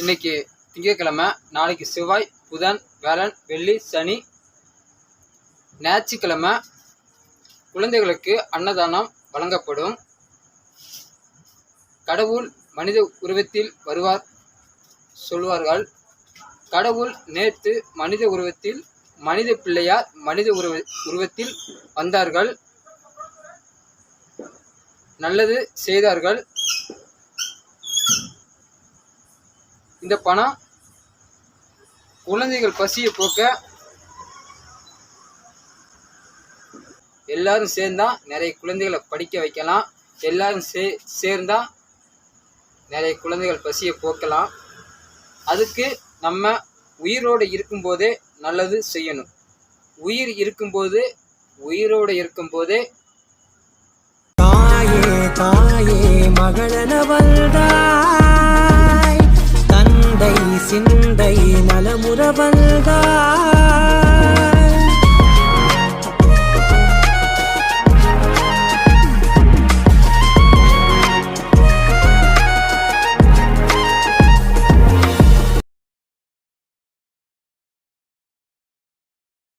இன்னைக்கு திங்கட்கிழமை நாளைக்கு செவ்வாய் புதன் வேலன் வெள்ளி சனி ஞாயிற்றுக்கிழமை குழந்தைகளுக்கு அன்னதானம் வழங்கப்படும். கடவுள் மனித உருவத்தில் வருவார் சொல்வார்கள். கடவுள் நேற்று மனித உருவத்தில் மனித பிள்ளையார் மனித உருவ உருவத்தில் வந்தார்கள். நல்லது செய்தார்கள். இந்த பணம் குழந்தைகள் பசியை போக்க எல்லாரும் சேர்ந்தா நிறைய குழந்தைகளை படிக்க வைக்கலாம். எல்லாரும் சே சேர்ந்தா நிறைய குழந்தைகள் பசியை போக்கலாம். அதுக்கு நம்ம உயிரோடு இருக்கும்போதே நல்லது செய்யணும். உயிர் இருக்கும்போது உயிரோடு இருக்கும்போதே தாயே தாயே மகளனவள். சிந்தை மலமுறவல்கா